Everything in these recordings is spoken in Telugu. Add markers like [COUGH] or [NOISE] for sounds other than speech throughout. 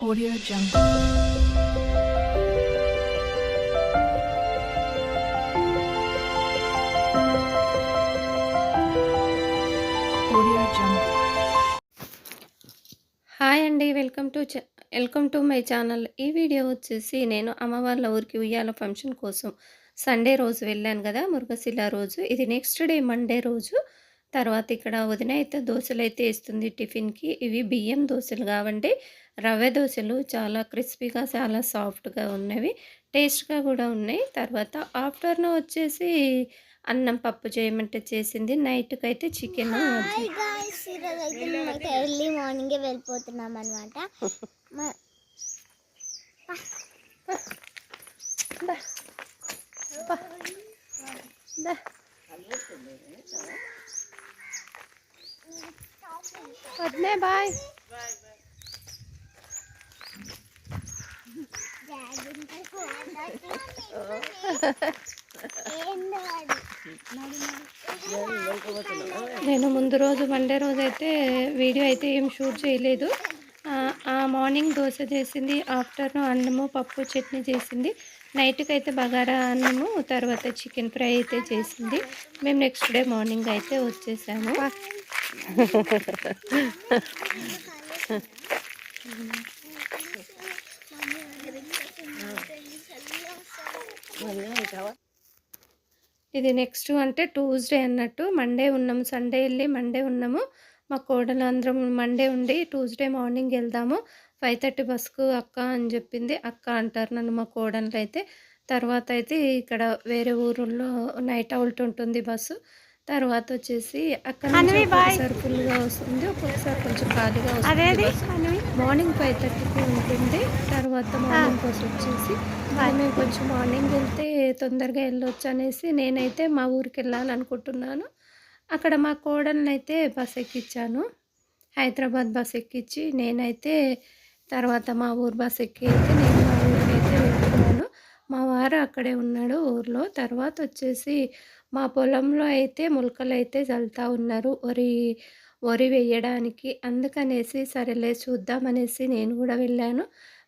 Audio Jungle. హాయ్ అండి welcome to welcome to my channel ఈ వీడియో వచ్చేసి నేను అమ్మవార్ల ఊరికి ఉయ్యాల ఫంక్షన్ కోసం సండే రోజు వెళ్ళాను కదా మురుగశిల రోజు. ఇది నెక్స్ట్ డే మండే రోజు. తర్వాత ఇక్కడ వదిన అయితే దోశలు అయితే వేస్తుంది టిఫిన్కి. ఇవి బియ్యం దోశలు కావండి. రవ్వ దోశలు చాలా క్రిస్పీగా చాలా సాఫ్ట్గా ఉన్నవి. టేస్ట్గా కూడా ఉన్నాయి. తర్వాత ఆఫ్టర్నూన్ వచ్చేసి అన్నం పప్పు చేయమంటే చేసింది. నైట్కి అయితే చికెన్ ఎర్లీ మార్నింగే వెళ్ళిపోతున్నాం అనమాట వద్దే బాయ్. నేను ముందు రోజు మండే రోజు అయితే వీడియో అయితే ఏం షూట్ చేయలేదు. ఆ, మార్నింగ్ దోశ చేసింది ఆఫ్టర్నూన్ అన్నము పప్పు చట్నీ చేసింది. నైట్కి అయితే బగారా అన్నము తర్వాత చికెన్ ఫ్రై అయితే చేసింది. మేము నెక్స్ట్ డే మార్నింగ్ అయితే వచ్చేసాము. [LAUGHS] [LAUGHS] ఇది నెక్స్ట్ అంటే ట్యూస్డే అన్నట్టు మండే ఉన్నాము సండే వెళ్ళి మండే ఉన్నాము. మా కోడలు అందరం మండే ఉండి ట్యూస్డే మార్నింగ్ వెళ్దాము. ఫైవ్ థర్టీ బస్కు అక్క అని చెప్పింది. అక్క అంటారు నన్ను మా కోడలు అయితే. తర్వాత అయితే ఇక్కడ వేరే ఊరుల్లో నైట్ అవుట్ ఉంటుంది బస్సు. తర్వాత వచ్చేసి అక్కడ నుంచి ఒక్కొక్కసారి ఫుల్గా వస్తుంది ఒక్కొక్కసారి కొంచెం ఖాళీగా వస్తుంది. మార్నింగ్ ఫైవ్ థర్టీకి ఉంటుంది. తర్వాత మార్నింగ్ బస్ వచ్చేసి మేము కొంచెం మార్నింగ్ వెళ్తే తొందరగా వెళ్ళొచ్చు అనేసి నేనైతే మా ఊరికి వెళ్ళాలనుకుంటున్నాను. అక్కడ మా కోడల్ని అయితే బస్ ఎక్కించాను హైదరాబాద్ బస్ ఎక్కించి నేనైతే తర్వాత మా ఊరు బస్ ఎక్కి అయితే నేను మా ఊరికి అయితే వెళ్తున్నాను. మా వారు అక్కడే ఉన్నాడు ఊర్లో. తర్వాత వచ్చేసి మా పొలంలో అయితే మొలకలు అయితే చల్లుతా ఉన్నారు. వరి వరి వేయడానికి అందుకనేసి సరేలే చూద్దామనేసి నేను కూడా వెళ్ళాను.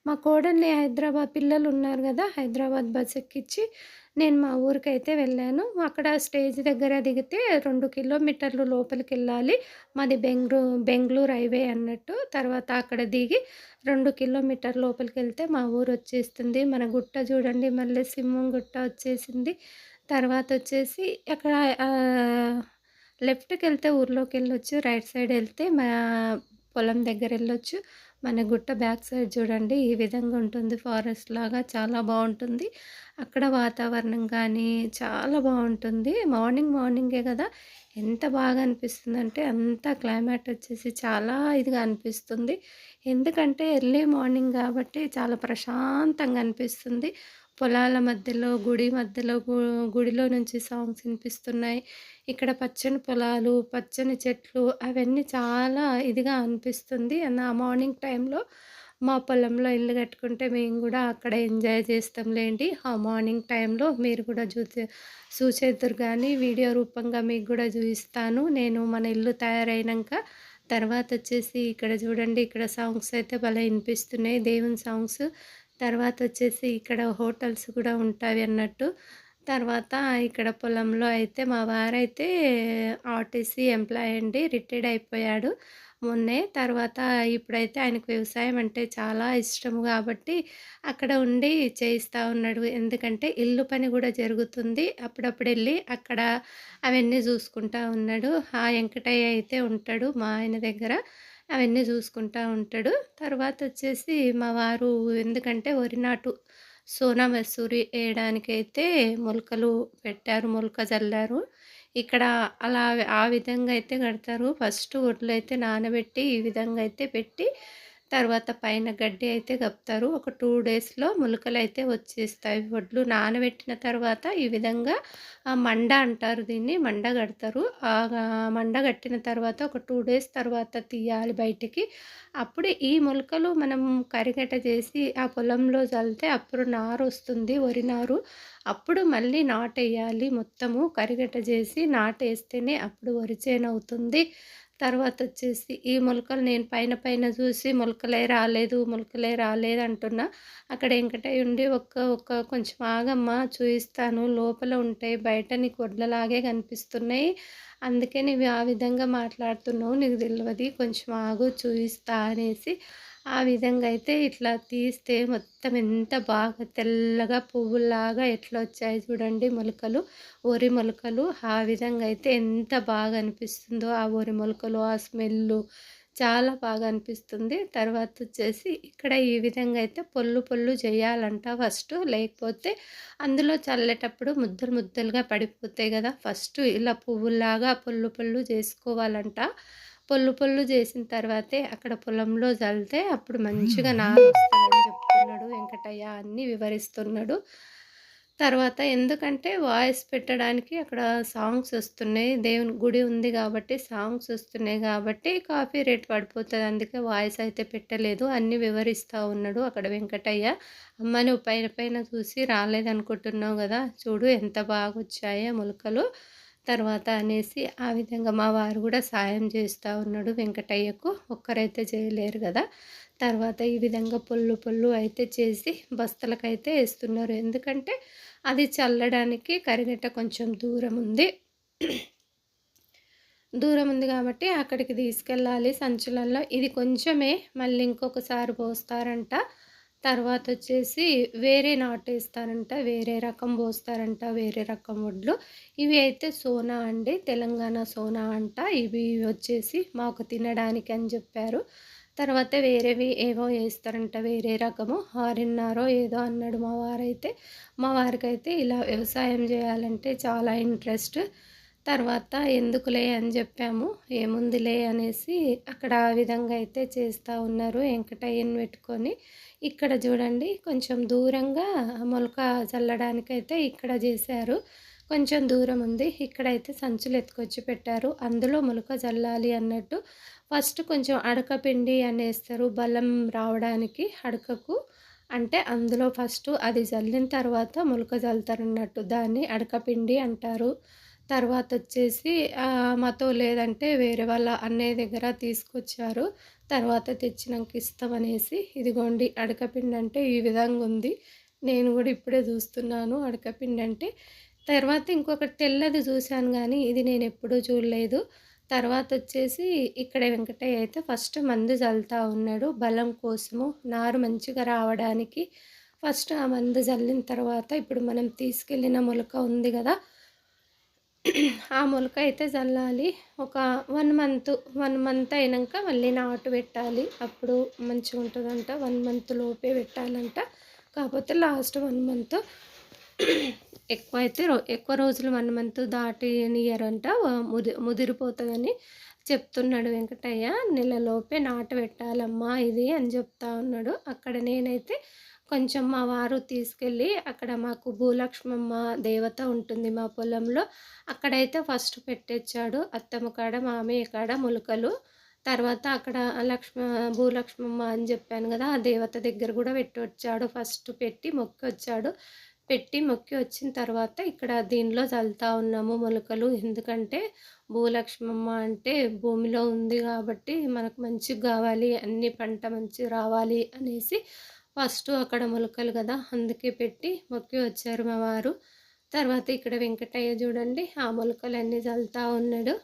మా కోడల్ని హైదరాబాద్ పిల్లలు ఉన్నారు కదా హైదరాబాద్ బస్ ఎక్కించి నేను మా ఊరికి అయితే వెళ్ళాను. అక్కడ స్టేజ్ దగ్గర దిగితే రెండు కిలోమీటర్లు లోపలికి వెళ్ళాలి మాది బెంగళూరు బెంగళూరు హైవే అన్నట్టు. తర్వాత అక్కడ దిగి రెండు కిలోమీటర్ లోపలికి వెళ్తే మా ఊరు వచ్చేస్తుంది. మన గుట్ట చూడండి మళ్ళీ సింహం గుట్ట వచ్చేసింది. తర్వాత వచ్చేసి అక్కడ లెఫ్ట్కి వెళ్తే ఊర్లోకి వెళ్ళొచ్చు రైట్ సైడ్ వెళ్తే మా పొలం దగ్గర వెళ్ళొచ్చు మన గుట్ట బ్యాక్ సైడ్ చూడండి ఈ విధంగా ఉంటుంది ఫారెస్ట్ లాగా చాలా బాగుంటుంది. అక్కడ వాతావరణం కానీ చాలా బాగుంటుంది. మార్నింగ్ మార్నింగే కదా ఎంత బాగా అనిపిస్తుంది అంటే అంత క్లైమేట్ వచ్చేసి చాలా ఇదిగా అనిపిస్తుంది. ఎందుకంటే ఎర్లీ మార్నింగ్ కాబట్టి చాలా ప్రశాంతంగా అనిపిస్తుంది. పొలాల మధ్యలో గుడి మధ్యలో గుడిలో నుంచి సాంగ్స్ వినిపిస్తున్నాయి. ఇక్కడ పచ్చని పొలాలు పచ్చని చెట్లు అవన్నీ చాలా ఇదిగా అనిపిస్తుంది. నా మార్నింగ్ టైంలో మా పొలంలో ఇల్లు కట్టుకుంటే మేము కూడా అక్కడ ఎంజాయ్ చేస్తాంలేండి ఆ మార్నింగ్ టైంలో మీరు కూడా చూసే చూసేద్దరు కానీ వీడియో రూపంగా మీకు కూడా చూపిస్తాను. నేను మన ఇల్లు తయారైనాక తర్వాత వచ్చేసి ఇక్కడ చూడండి ఇక్కడ సాంగ్స్ అయితే భలే వినిపిస్తున్నాయి. దేవుని సాంగ్స్ తర్వాత వచ్చేసి ఇక్కడ హోటల్స్ కూడా ఉంటాయి అన్నట్టు. తర్వాత ఇక్కడ పొలంలో అయితే మా వారైతే ఆర్టీసీ ఎంప్లాయ్ అండి రిటైర్డ్ అయిపోయాడు మొన్నే. తర్వాత ఇప్పుడైతే ఆయనకు వ్యవసాయం అంటే చాలా ఇష్టం కాబట్టి అక్కడ ఉండి చేయిస్తూ ఉన్నాడు. ఎందుకంటే ఇల్లు పని కూడా జరుగుతుంది. అప్పుడప్పుడు వెళ్ళి అక్కడ అవన్నీ చూసుకుంటా ఉన్నాడు. ఆ వెంకటయ్య అయితే ఉంటాడు మా ఆయన దగ్గర. అవన్నీ చూసుకుంటా ఉంటాడు. తర్వాత వచ్చేసి మా వారు ఎందుకంటే వరి నాటు సోనా మసూరి వేయడానికైతే మొలకలు పెట్టారు మొలక చల్లారు ఇక్కడ అలా ఆ విధంగా అయితే కడతారు. ఫస్ట్ వడ్లు అయితే నానబెట్టి ఈ విధంగా అయితే పెట్టి తర్వాత పైన గడ్డి అయితే కప్పుతారు. ఒక టూ డేస్లో మొలకలు అయితే వచ్చేస్తాయి. వడ్లు నానబెట్టిన తర్వాత ఈ విధంగా మండ అంటారు దీన్ని మండ కడతారు. మండ కట్టిన తర్వాత ఒక టూ డేస్ తర్వాత తీయాలి బయటికి. అప్పుడు ఈ మొలకలు మనం కరిగట చేసి ఆ పొలంలో చల్లితే అప్పుడు నారు వస్తుంది వరి నారు. అప్పుడు మళ్ళీ నాటు వేయాలి మొత్తము కరిగట చేసి నాటు వేస్తేనే అప్పుడు వరి చేను అవుతుంది. తర్వాత వచ్చేసి ఈ మొలకలు నేను పైన పైన చూసి మొలకలే రాలేదు మొలకలే రాలేదు అంటున్నా. అక్కడ వెంకటయ్య ఉండి ఒక్క ఒక్క కొంచెం ఆగమ్మ చూపిస్తాను లోపల ఉంటాయి బయట నీకు వడ్లలాగే కనిపిస్తున్నాయి. అందుకే నువ్వు ఆ విధంగా మాట్లాడుతున్నావు. నీకు తెలియదు కొంచెం ఆగు చూపిస్తా అనేసి ఆ విధంగా అయితే ఇట్లా తీస్తే మొత్తం ఎంత బాగా తెల్లగా పువ్వులాగా ఎట్లా వచ్చాయి చూడండి మొలకలు వరి మొలకలు. ఆ విధంగా అయితే ఎంత బాగా అనిపిస్తుందో ఆ వరి మొలకలు ఆ స్మెల్ చాలా బాగా అనిపిస్తుంది. తర్వాత వచ్చేసి ఇక్కడ ఈ విధంగా అయితే పొల్లు పొల్లు చేయాలంట ఫస్ట్. లేకపోతే అందులో చల్లేటప్పుడు ముద్దలు ముద్దలుగా పడిపోతాయి కదా. ఫస్ట్ ఇలా పువ్వులాగా పొల్లు పొల్లు చేసుకోవాలంట. పొల్లు పొల్లు చేసిన తర్వాతే అక్కడ పొలంలో చల్లితే అప్పుడు మంచిగా నారు వస్తుందని చెప్తున్నాడు వెంకటయ్య అన్ని వివరిస్తున్నాడు. తర్వాత ఎందుకంటే వాయిస్ పెట్టడానికి అక్కడ సాంగ్స్ వస్తున్నాయి. దేవుని గుడి ఉంది కాబట్టి సాంగ్స్ వస్తున్నాయి కాబట్టి కాపీ రేట్ పడిపోతుంది. అందుకే వాయిస్ అయితే పెట్టలేదు. అన్నీ వివరిస్తూ ఉన్నాడు అక్కడ వెంకటయ్య. అమ్మ నువ్వు పైన పైన చూసి రాలేదనుకుంటున్నావు కదా చూడు ఎంత బాగా వచ్చాయో మొలకలు. తర్వాత అనేసి ఆ విధంగా మా వారు కూడా సాయం చేస్తూ ఉన్నాడు వెంకటయ్యకు. ఒక్కరైతే చేయలేరు కదా. తర్వాత ఈ విధంగా పొల్లు పొల్లు అయితే చేసి బస్తలకైతే వేస్తున్నారు. ఎందుకంటే అది చల్లడానికి కరిగట్ట కొంచెం దూరం ఉంది. దూరం ఉంది కాబట్టి అక్కడికి తీసుకెళ్ళాలి సంచులల్లో. ఇది కొంచెమే మళ్ళీ ఇంకొకసారి పోస్తారంట. తర్వాత వచ్చేసి వేరే నాటు వేస్తారంట వేరే రకం పోస్తారంట వేరే రకం వడ్లు. ఇవి అయితే సోనా అండి తెలంగాణ సోనా అంట. ఇవి వచ్చేసి మాకు తినడానికి అని చెప్పారు. తర్వాత వేరేవి ఏవో వేస్తారంట వేరే రకము. ఆరున్నారో ఏదో అన్నాడు మా వారైతే. మా వారికైతే ఇలా వ్యవసాయం చేయాలంటే చాలా ఇంట్రెస్ట్. తర్వాత ఎందుకులే అని చెప్పాము. ఏముందిలే అనేసి అక్కడ ఆ విధంగా అయితే చేస్తూ ఉన్నారు వెంకటయ్యను పెట్టుకొని. ఇక్కడ చూడండి కొంచెం దూరంగా మొలక చల్లడానికైతే ఇక్కడ చేశారు. కొంచెం దూరం ఉంది. ఇక్కడైతే సంచులు ఎత్తుకొచ్చి పెట్టారు. అందులో మొలక చల్లాలి అన్నట్టు. ఫస్ట్ కొంచెం అడకపిండి అనేస్తారు బలం రావడానికి అడకకు. అంటే అందులో ఫస్ట్ అది చల్లిన తర్వాత మొలక చల్లుతారన్నట్టు దాన్ని అడకపిండి అంటారు. తర్వాత వచ్చేసి మాతో లేదంటే వేరే వాళ్ళ అన్నయ్య దగ్గర తీసుకొచ్చారు. తర్వాత తెచ్చినాక ఇస్తామనేసి ఇదిగోండి అడకపిండి అంటే ఈ విధంగా ఉంది నేను కూడా ఇప్పుడే చూస్తున్నాను అడకపిండి అంటే తర్వాత ఇంకొకటి తెల్లది చూశాను కానీ ఇది నేను ఎప్పుడూ చూడలేదు. తర్వాత వచ్చేసి ఇక్కడ వెంకటయ్య అయితే ఫస్ట్ మందు చల్లుతూ ఉన్నాడు. బలం కోసము నారు మంచిగా రావడానికి ఫస్ట్ ఆ మందు చల్లిన తర్వాత ఇప్పుడు మనం తీసుకెళ్ళిన మొలక ఉంది కదా ఆ మొలక అయితే చల్లాలి ఒక వన్ మంత్ వన్ మంత్ అయినాక మళ్ళీ నాటు పెట్టాలి. అప్పుడు మంచిగా ఉంటుందంట. వన్ మంత్ లోపే పెట్టాలంట. కాకపోతే లాస్ట్ వన్ మంత్ ఎక్కువ అయితే ఎక్కువ రోజులు వన్ మంత్ దాటినియరంట ముది ముదిరిపోతుందని చెప్తున్నాడు వెంకటయ్య. నెలలోపే నాటు పెట్టాలమ్మా ఇది అని చెప్తా ఉన్నాడు. అక్కడ నేనైతే కొంచెం మా వారు తీసుకెళ్ళి అక్కడ మాకు భూలక్ష్మమ్మ దేవత ఉంటుంది మా పొలంలో. అక్కడైతే ఫస్ట్ పెట్టించాడు అత్తమ్మ కాడ మామయ్య కాడ మొలకలు. తర్వాత అక్కడ లక్ష్మ భూలక్ష్మమ్మ అని చెప్పాను కదా ఆ దేవత దగ్గర కూడా పెట్టి వచ్చాడు ఫస్ట్ పెట్టి మొక్కి వచ్చాడు పెట్టి మొక్కి వచ్చిన తర్వాత ఇక్కడ దీనిలో చల్లుతా ఉన్నాము మొలకలు. ఎందుకంటే భూలక్ష్మమ్మ అంటే భూమిలో ఉంది కాబట్టి మనకు మంచిగా కావాలి అన్ని పంట మంచిగా రావాలి అనేసి ఫస్ట్ అక్కడ మొలకలు కదా అందుకే పెట్టి మొక్కి వచ్చారు మా వారు. తర్వాత ఇక్కడ వెంకటయ్య చూడండి ఆ మొలకలన్నీ చల్లుతా ఉన్నాడు.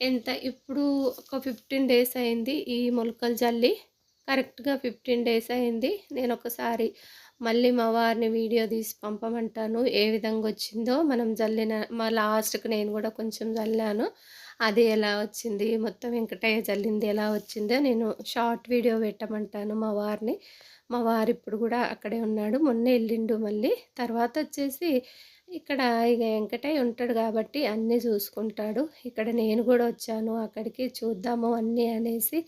ఎంత ఇప్పుడు ఒక ఫిఫ్టీన్ డేస్ అయింది ఈ మొలకలు జల్లి. కరెక్ట్గా ఫిఫ్టీన్ డేస్ అయింది. నేను ఒకసారి మళ్ళీ మా వారిని వీడియో తీసి పంపమంటాను ఏ విధంగా వచ్చిందో. మనం జల్లిన మా లాస్ట్కి నేను కూడా కొంచెం జల్లాను. అది ఎలా వచ్చింది? మొత్తం వెంకటయ్య జల్లింది ఎలా వచ్చిందో నేను షార్ట్ వీడియో పెట్టమంటాను మా వారిని. మా వారు ఇప్పుడు కూడా అక్కడే ఉన్నాడు. మొన్న వెళ్ళిండు మళ్ళీ. తర్వాత వచ్చేసి ఇక్కడ ఇక వెంకటయ్య ఉంటాడు కాబట్టి అన్నీ చూసుకుంటాడు. ఇక్కడ నేను కూడా వచ్చాను. అక్కడికి చూద్దాము అన్నీ అనేసి.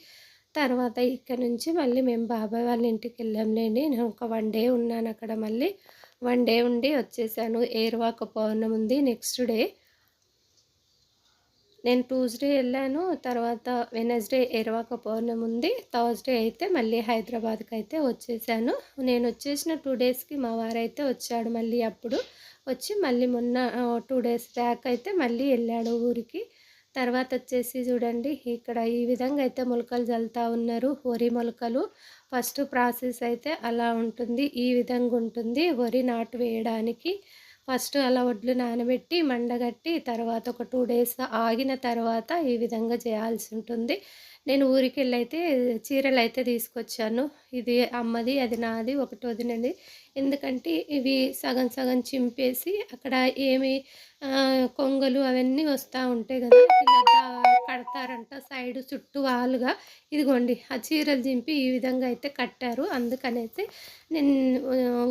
తర్వాత ఇక్కడ నుంచి మళ్ళీ మేము బాబాయ్ వాళ్ళ ఇంటికి వెళ్ళాంలేండి నేను ఒక వన్ డే ఉన్నాను అక్కడ మళ్ళీ. వన్ డే ఉండి వచ్చేసాను. ఏర్వాక పౌర్ణం ఉంది నెక్స్ట్ డే. నేను ట్యూస్డే వెళ్ళాను తర్వాత వెనస్డే ఎరవాక పౌర్ణమి ఉంది థర్స్డే అయితే మళ్ళీ హైదరాబాద్కి అయితే వచ్చేసాను. నేను వచ్చేసిన టూ డేస్కి మా వారైతే వచ్చాడు మళ్ళీ అప్పుడు. వచ్చి మళ్ళీ మొన్న టూ డేస్ బ్యాక్ అయితే మళ్ళీ వెళ్ళాడు ఊరికి. తర్వాత వచ్చేసి చూడండి ఇక్కడ ఈ విధంగా అయితే మొలకలు చల్లుతా ఉన్నారు వరి మొలకలు. ఫస్ట్ ప్రాసెస్ అయితే అలా ఉంటుంది ఈ విధంగా ఉంటుంది వరి నాటు వేయడానికి. ఫస్ట్ అలా వడ్లు నానబెట్టి మండగట్టి తర్వాత ఒక టూ డేస్ ఆగిన తర్వాత ఈ విధంగా చేయాల్సి ఉంటుంది. నేను ఊరికి వెళ్ళైతే చీరలు అయితే తీసుకొచ్చాను. ఇది అమ్మది అది నాది ఒకటి వదినది. ఎందుకంటే ఇవి సగం సగం చింపేసి అక్కడ ఏమి కొంగలు అవన్నీ వస్తూ ఉంటాయి కదా ఇలా కడతారంట సైడ్ చుట్టూ వాలుగా ఇదిగోండి ఆ చీరలు దింపి ఈ విధంగా అయితే కట్టారు. అందుకనైతే నేను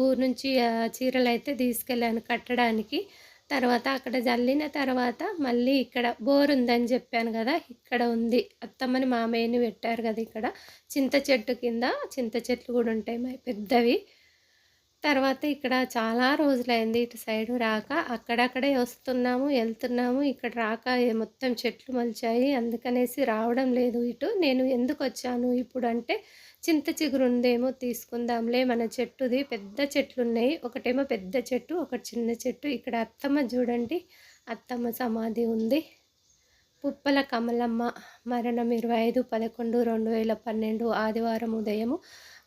ఊరు నుంచి ఆ చీరలు అయితే తీసుకెళ్ళాను కట్టడానికి. తర్వాత అక్కడ జల్లిన తర్వాత మళ్ళీ ఇక్కడ బోర్ ఉందని చెప్పాను కదా ఇక్కడ ఉంది. అత్తమ్మని మామయ్యని పెట్టారు కదా ఇక్కడ. చింత చెట్టు కింద చింత చెట్లు కూడా ఉంటాయి మా పెద్దవి. తర్వాత ఇక్కడ చాలా రోజులైంది ఇటు సైడు రాక. అక్కడక్కడే వస్తున్నాము వెళ్తున్నాము. ఇక్కడ రాక మొత్తం చెట్లు మలిచాయి. అందుకనేసి రావడం లేదు ఇటు. నేను ఎందుకు వచ్చాను ఇప్పుడు అంటే చింత చిగురు ఉందేమో తీసుకుందాంలే. మన చెట్టుది పెద్ద చెట్లు ఉన్నాయి ఒకటేమో పెద్ద చెట్టు ఒకటి చిన్న చెట్టు. ఇక్కడ అత్తమ్మ చూడండి. అత్తమ్మ సమాధి ఉంది. పుప్పల కమలమ్మ మరణం ఇరవై ఐదు పదకొండు రెండు వేల పన్నెండు ఆదివారం ఉదయము.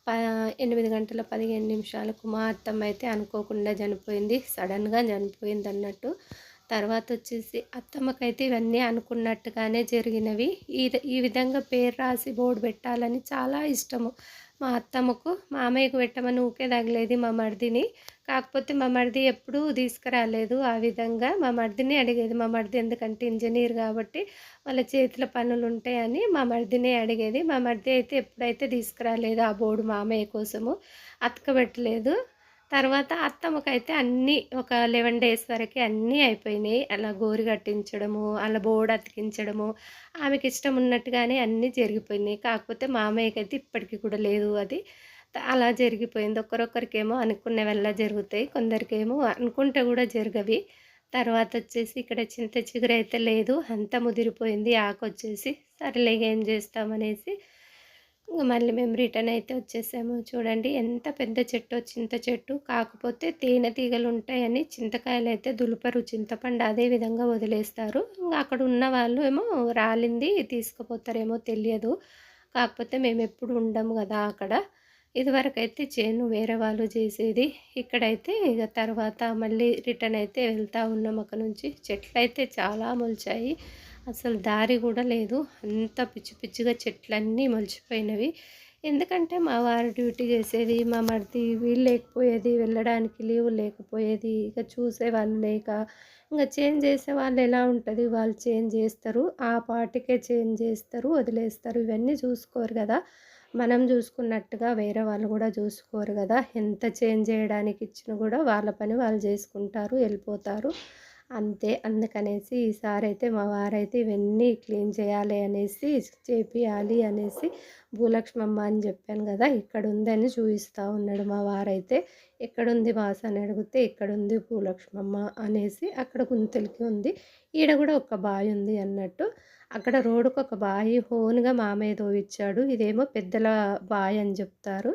ప ఎనిమిది గంటల పదిహేను నిమిషాలకు మా అత్తమ్మ అయితే అనుకోకుండా చనిపోయింది. సడన్గా చనిపోయింది అన్నట్టు తర్వాత వచ్చేసి అత్తమ్మకైతే ఇవన్నీ అనుకున్నట్టుగానే జరిగినవి. ఈ ఈ విధంగా పేరు రాసి బోర్డు పెట్టాలని చాలా ఇష్టము. మా అత్తమ్మకు మామయ్యకు పెట్టమని ఊకే తగిలేది మా మరిదిని. కాకపోతే మా మరిది ఎప్పుడూ తీసుకురాలేదు ఆ విధంగా. మా మరిదిని అడిగేది మా మరిది ఎందుకంటే ఇంజనీర్ కాబట్టి వాళ్ళ చేతుల పనులు ఉంటాయని మా మరిదినే అడిగేది. మా మరిది అయితే ఎప్పుడైతే తీసుకురాలేదు ఆ బోర్డు మామయ్య కోసము అతకబెట్టలేదు తర్వాత అత్తమ్మకైతే అన్నీ ఒక లెవెన్ డేస్ వరకు అన్నీ అయిపోయినాయి. అలా గోరు కట్టించడము అలా బోర్డు అతికించడము ఆమెకి ఇష్టం ఉన్నట్టుగానే అన్నీ జరిగిపోయినాయి. కాకపోతే మామయ్యకి అయితే ఇప్పటికీ కూడా లేదు అది. అలా జరిగిపోయింది. ఒకరొకరికేమో అనుకునే వల్ల జరుగుతాయి. కొందరికేమో అనుకుంటే కూడా జరగవి. తర్వాత వచ్చేసి ఇక్కడ చింత చిగురు అయితే లేదు. అంతా ముదిరిపోయింది. ఆకు వచ్చేసి సరేలేగా ఏం చేస్తామనేసి ఇంకా మళ్ళీ మేము రిటర్న్ అయితే వచ్చేసాము. చూడండి ఎంత పెద్ద చెట్టు చింత చెట్టు. కాకపోతే తేనె తీగలు ఉంటాయని చింతకాయలు అయితే దులుపరు. చింతపండు అదే విధంగా వదిలేస్తారు. ఇంకా అక్కడ ఉన్న వాళ్ళు ఏమో రాలింది తీసుకుపోతారేమో తెలియదు. కాకపోతే మేము ఎప్పుడు ఉండము కదా అక్కడ. ఇదివరకైతే చేను వేరే వాళ్ళు చేసేది. ఇక్కడైతే ఇక తర్వాత మళ్ళీ రిటర్న్ అయితే వెళ్తూ ఉన్నాం అక్కడ నుంచి. చెట్లు అయితే చాలా మొలిచాయి. అసలు దారి కూడా లేదు. అంత పిచ్చి పిచ్చిగా చెట్లన్నీ మొలిచిపోయినవి. ఎందుకంటే మా వారు డ్యూటీ చేసేది మా మరిది వీలు లేకపోయేది వెళ్ళడానికి లీవ్ లేకపోయేది ఇక చూసేవాళ్ళు లేక ఇంకా చేంజ్ చేసే వాళ్ళు ఎలా ఉంటుంది? వాళ్ళు చేంజ్ చేస్తారు. ఆ పాటికే చేంజ్ చేస్తారు వదిలేస్తారు. ఇవన్నీ చూసుకోరు కదా. మనం చూసుకున్నట్టుగా వేరే వాళ్ళు కూడా చూసుకోరు కదా. ఎంత చేంజ్ చేయడానికి ఇచ్చినా కూడా వాళ్ళ పని వాళ్ళు చేసుకుంటారు వెళ్ళిపోతారు. అంతే అందుకనేసి ఈసారి అయితే మా వారైతే ఇవన్నీ క్లీన్ చేయాలి అనేసి చేపియాలి అనేసి భూలక్ష్మమ్మ అని చెప్పాను కదా ఇక్కడ ఉందని చూపిస్తూ ఉన్నాడు మా వారైతే. ఎక్కడుంది మాస అని అడిగితే ఇక్కడుంది భూలక్ష్మమ్మ అనేసి అక్కడ గుంతలకి ఉంది. ఈడ కూడా ఒక బావి ఉంది అన్నట్టు. అక్కడ రోడ్డుకు ఒక బావి హోన్గా మామయ్య తోవిచ్చాడు ఇదేమో పెద్దల బావి అని చెప్తారు.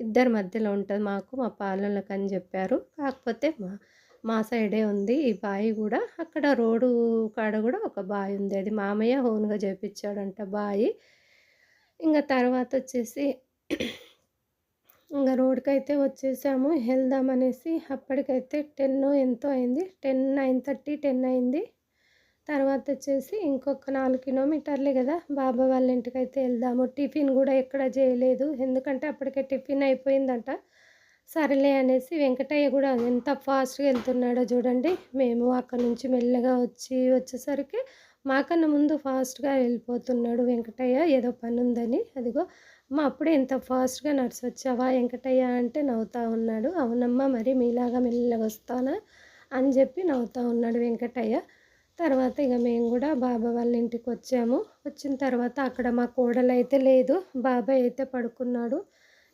ఇద్దరి మధ్యలో ఉంటుంది మాకు మా పాలనలకు అని చెప్పారు. కాకపోతే మా మా సైడే ఉంది ఈ బావి కూడా. అక్కడ రోడ్డు కాడ కూడా ఒక బావి ఉంది. అది మామయ్య హోన్గా చేపించాడంట బావి ఇంకా తర్వాత వచ్చేసి ఇంకా రోడ్కి అయితే వచ్చేసాము వెళ్దామనేసి అప్పటికైతే టెన్ ఎంతో అయింది. టెన్ నైన్ థర్టీ టెన్ అయింది. తర్వాత వచ్చేసి ఇంకొక నాలుగు కిలోమీటర్లే కదా బాబా వాళ్ళ ఇంటికి అయితే వెళ్దాము. టిఫిన్ కూడా ఎక్కడ చేయలేదు. ఎందుకంటే అప్పటికే టిఫిన్ అయిపోయిందంట. సరేలే అనేసి వెంకటయ్య కూడా ఎంత ఫాస్ట్గా వెళ్తున్నాడో చూడండి. మేము అక్కడ నుంచి మెల్లగా వచ్చి వచ్చేసరికి మాకన్నా ముందు ఫాస్ట్గా వెళ్ళిపోతున్నాడు వెంకటయ్య. ఏదో పని ఉందని. అదిగో అమ్మ అప్పుడే ఇంత ఫాస్ట్గా నడిచి వచ్చావా వెంకటయ్య? అంటే నవ్వుతా ఉన్నాడు. అవునమ్మా మరి మీలాగా మెల్లగా వస్తానా? అని చెప్పి నవ్వుతా ఉన్నాడు వెంకటయ్య. తర్వాత ఇక మేము కూడా బాబా వాళ్ళ ఇంటికి వచ్చాము. వచ్చిన తర్వాత అక్కడ మా కోడలు అయితే లేదు. బాబాయ్ అయితే పడుకున్నాడు.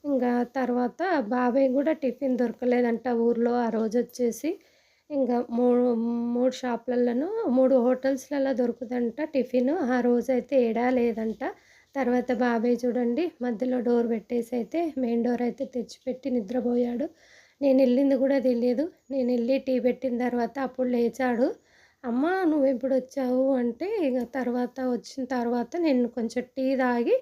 ఇంకా తర్వాత బాబాయ్ కూడా టిఫిన్ దొరకలేదంట ఊర్లో ఆ రోజు వచ్చేసి. ఇంకా మూడు మూడు షాపులలోనూ మూడు హోటల్స్లలో దొరుకుదంట టిఫిన్. ఆ రోజు అయితే ఏడా లేదంట. తర్వాత బాబాయ్ చూడండి మధ్యలో డోర్ పెట్టేసి అయితే మెయిన్ డోర్ అయితే తెచ్చిపెట్టి నిద్రపోయాడు. నేను వెళ్ళింది కూడా తెలియదు. నేను వెళ్ళి టీ పెట్టిన తర్వాత అప్పుడు లేచాడు. అమ్మ నువ్వు ఎప్పుడు వచ్చావు? అంటే ఇక తర్వాత వచ్చిన తర్వాత నేను కొంచెం టీ తాగి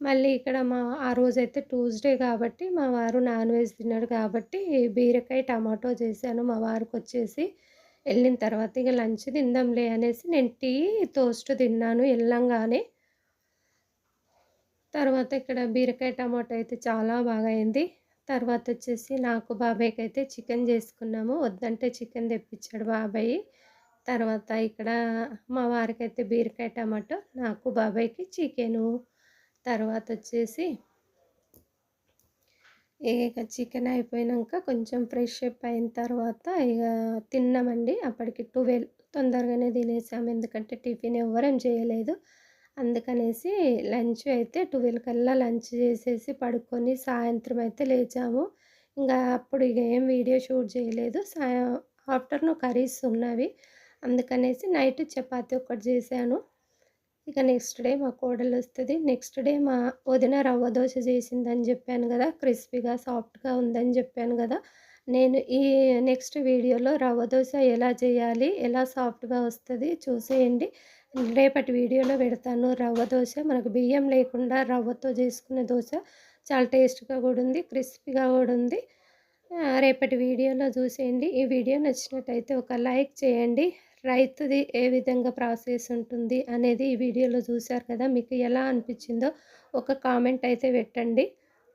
మళ్ళీ ఇక్కడ మా ఆ రోజైతే ట్యూస్డే కాబట్టి మా వారు నాన్ వెజ్ తిన్నాడు కాబట్టి బీరకాయ టమాటో చేశాను. మా వారికి వచ్చేసి వెళ్ళిన తర్వాత ఇక లంచ్ తిందాంలే అనేసి నేను టీ తోస్ట్ తిన్నాను వెళ్ళంగానే. తర్వాత ఇక్కడ బీరకాయ టమాటో అయితే చాలా బాగా అయింది తర్వాత వచ్చేసి నాకు బాబాయ్కి అయితే చికెన్ చేసుకున్నాము. వద్దంటే చికెన్ తెప్పించాడు బాబాయ్. తర్వాత ఇక్కడ మా వారికి అయితే బీరకాయ టమాటో నాకు బాబాయ్కి చికెను. తర్వాత వచ్చేసి ఇక చికెన్ అయిపోయాక కొంచెం ఫ్రెష్ అప్ అయిన తర్వాత ఇక తిన్నామండి. అప్పటికి ట్వెల్వ్ తొందరగానే తినేసాము. ఎందుకంటే టిఫిన్ ఎవ్వరేం చేయలేదు. అందుకనేసి లంచ్ అయితే ట్వెల్వ్ కల్లా లంచ్ చేసేసి పడుకొని సాయంత్రం అయితే లేచాము. ఇంకా అప్పుడు ఇక ఏం వీడియో షూట్ చేయలేదు. సాయ ఆఫ్టర్నూన్ కర్రీస్ ఉన్నవి. అందుకనేసి నైట్ చపాతి ఒకటి చేశాను. ఇక నెక్స్ట్ డే మా కోడలు వస్తుంది. నెక్స్ట్ డే మా వదిన రవ్వ దోశ చేసిందని చెప్పాను కదా క్రిస్పీగా సాఫ్ట్గా ఉందని చెప్పాను కదా నేను ఈ నెక్స్ట్ వీడియోలో రవ్వ దోశ ఎలా చేయాలి ఎలా సాఫ్ట్గా వస్తుంది చూసేయండి. రేపటి వీడియోలో పెడతాను రవ్వ దోశ. మనకు బియ్యం లేకుండా రవ్వతో చేసుకునే దోశ చాలా టేస్ట్గా కూడా ఉంది క్రిస్పీగా కూడా ఉంది. రేపటి వీడియోలో చూసేయండి. ఈ వీడియో నచ్చినట్టయితే ఒక లైక్ చేయండి. రైతుది ఏ విధంగా ప్రాసెస్ ఉంటుంది అనేది ఈ వీడియోలో చూశారు కదా మీకు ఎలా అనిపించిందో ఒక కామెంట్ అయితే పెట్టండి.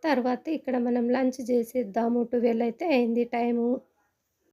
తర్వాత ఇక్కడ మనం లంచ్ చేసేద్దాము. టువెల్ అయితే అయింది టైము.